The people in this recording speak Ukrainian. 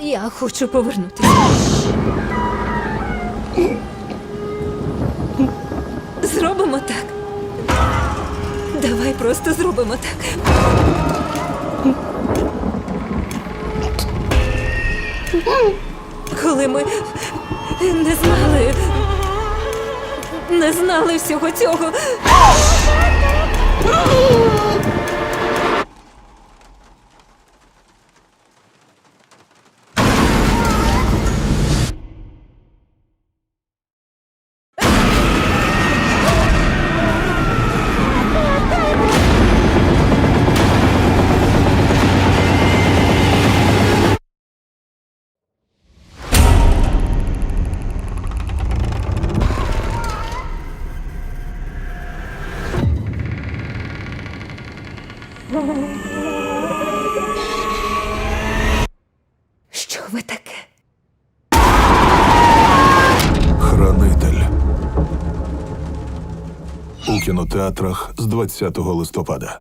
Я хочу повернутися. Зробимо так. Давай просто зробимо так. Коли ми не знали, знали всього цього. Що ви таке? Хранитель. У кінотеатрах з 20 листопада.